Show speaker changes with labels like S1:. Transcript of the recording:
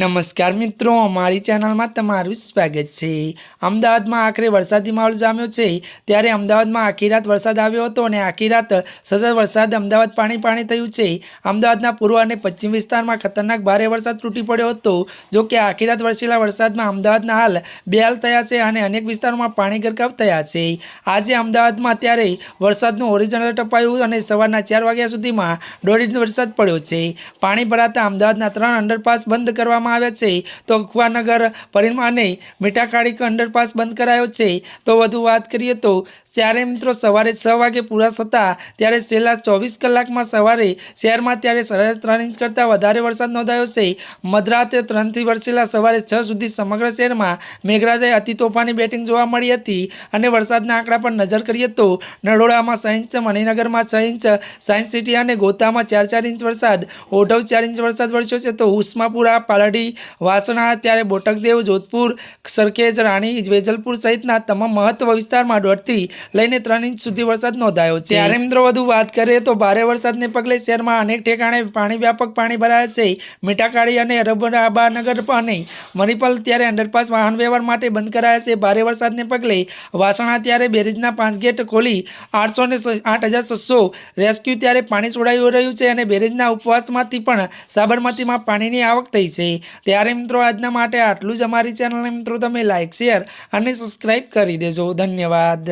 S1: નમસ્કાર મિત્રો, અમારી ચેનલમાં તમારું સ્વાગત છે. અમદાવાદમાં આખરે વરસાદી માહોલ જામ્યો છે. ત્યારે અમદાવાદમાં આખી રાત વરસાદ આવ્યો હતો અને આખી રાત સતત વરસાદ અમદાવાદ પાણી પાણી થયું છે. અમદાવાદના પૂર્વ અને પશ્ચિમ વિસ્તારમાં ખતરનાક ભારે વરસાદ તૂટી પડ્યો હતો. જો કે આખી રાત વરસેલા વરસાદમાં અમદાવાદના હાલ બેહાલ થયા છે અને અનેક વિસ્તારોમાં પાણી ગરકાવ થયા છે. આજે અમદાવાદમાં અત્યારે વરસાદનું ઓરિજિનલ ટપાયું અને સવારના ચાર વાગ્યા સુધીમાં દોઢ ઇંચ વરસાદ પડ્યો છે. પાણી ભરાતા અમદાવાદના ત્રણ અંડરપાસ બંધ કરવામાં આવ્યા છે. તો અખવાનગર પરિમાણે મીઠાખાડી અંડરપાસ બંધ કરાયો છે. તો વધુ વાત કરીએ તો ત્યારે મિત્રો સવારે છ વાગે પૂરા થતા ત્યારે છેલ્લા ચોવીસ કલાકમાં સવારે શહેરમાં ત્યારે સરેરાશ ત્રણ ઇંચ કરતાં વધારે વરસાદ નોંધાયો છે. મધરાતે ત્રણથી વરસેલા સવારે છ સુધી સમગ્ર શહેરમાં મેઘરાજાએ અતિ તોફાની બેટિંગ જોવા મળી હતી અને વરસાદના આંકડા પર નજર કરીએ તો નરોડામાં છ ઇંચ, મણિનગરમાં છ ઇંચ, સાયન્સ સિટી અને ગોતામાં ચાર ચાર ઇંચ વરસાદ, ઓઢવ ચાર ઇંચ વરસાદ વરસ્યો છે. તો ઉસ્માપુરા, પાલડી વાસણા ત્યારે બોટકદેવ જોધપુર સરખેજ રાણી વેજલપુર સહિતના તમામ મહત્વ વિસ્તારમાં દોઢથી લઈને ત્રણ ઇંચ સુધી વરસાદ નોંધાયો છે. ત્યારે મિત્રો વધુ વાત કરીએ તો ભારે વરસાદને પગલે શહેરમાં અનેક ઠેકાણે પાણી વ્યાપક પાણી ભરાયા છે. મીઠાકાળી અને રબાનગર અને મણિપાલ ત્યારે અંડરપાસ વાહન વ્યવહાર માટે બંધ કરાયા છે. ભારે વરસાદને પગલે વાસણા ત્યારે બેરેજના પાંચ ગેટ ખોલી આઠસો ને આઠ હજાર છસો રેસ્ક્યુ ત્યારે પાણી છોડાઈ રહ્યું છે અને બેરેજના ઉપવાસમાંથી પણ સાબરમતીમાં પાણીની આવક થઈ છે. ત્યારે મિત્રો, આજના માટે આટલું જ. અમારી ચેનલને મિત્રો, તમે લાઇક શેર અને સબસ્ક્રાઈબ કરી દેજો. ધન્યવાદ.